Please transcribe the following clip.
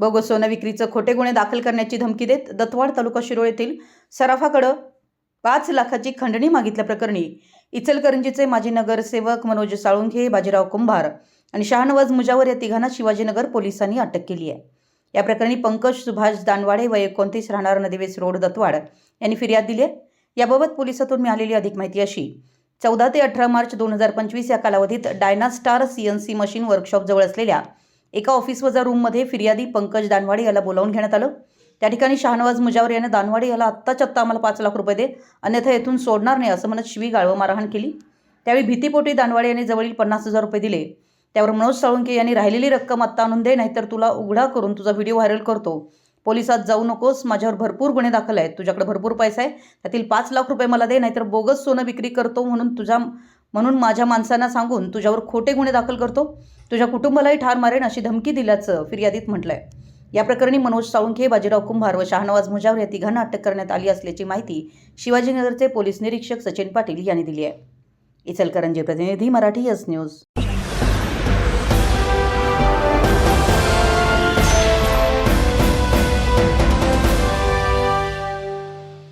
Bogus सोनं विक्रीचं खोटे गुन्हे दाखल करण्याची धमकी देत दत्तवाड तालुका शिरोळ येथील सराफाकडं पाच लाखाची खंडणी मागितल्याप्रकरणी इचलकरंजीचे माजी नगरसेवक मनोज साळुंखे बाजीराव कुंभार आणि शहानवाज मुजावर या तिघांना शिवाजीनगर पोलिसांनी अटक केली आहे. या प्रकरणी पंकज सुभाष दानवाडे वय एकोणतीस राहणार नदीवेस रोड दत्तवाड यांनी फिर्याद दिली आहे. याबाबत पोलिसातून मिळालेली अधिक माहिती अशी. चौदा ते अठरा मार्च दोन हजार पंचवीस या कालावधीत Dynastar C N C machine वर्कशॉपजवळ असलेल्या एका ऑफिस वजा रूममध्ये फिर्यादी पंकज दानवाडे याला बोलावून घेण्यात आलं. त्या ठिकाणी शहानवाज मुजावर याने दानवाडे याला आत्ताच्या आत्ता आम्हाला पाच लाख रुपये दे अन्यथा येथून सोडणार नाही असं म्हणत शिवी गाळव मारहाण केली. त्यावेळी भीतीपोटी दानवाडे यांनी जवळील पन्नास हजार रुपये दिले. त्यावर मनोज साळुंके यांनी राहिलेली रक्कम आत्ता आणून दे नाहीतर तुला उघडा करून तुझा व्हिडिओ व्हायरल करतो. पोलिसात जाऊ नकोस माझ्यावर भरपूर गुन्हे दाखल आहेत तुझ्याकडे भरपूर पैसा आहे त्यातील पाच लाख रुपये मला दे नाहीतर बोगस सोनं विक्री करतो म्हणून तुझ्या म्हणून माझ्या माणसांना सांगून तुझ्यावर खोटे गुन्हे दाखल करतो. तुझ्या कुटुंबालाही ठार मारेन अशी धमकी दिल्याचं फिर्यादीत म्हटलंय. या प्रकरणी मनोज साळुंखे बाजीराव कुंभार व शहानवाज मुजावर या तिघांना अटक करण्यात आली असल्याची माहिती शिवाजीनगरचे पोलीस निरीक्षक सचिन पाटील यांनी दिली आहे. इचलकरंजी प्रतिनिधी मराठी यस न्यूज.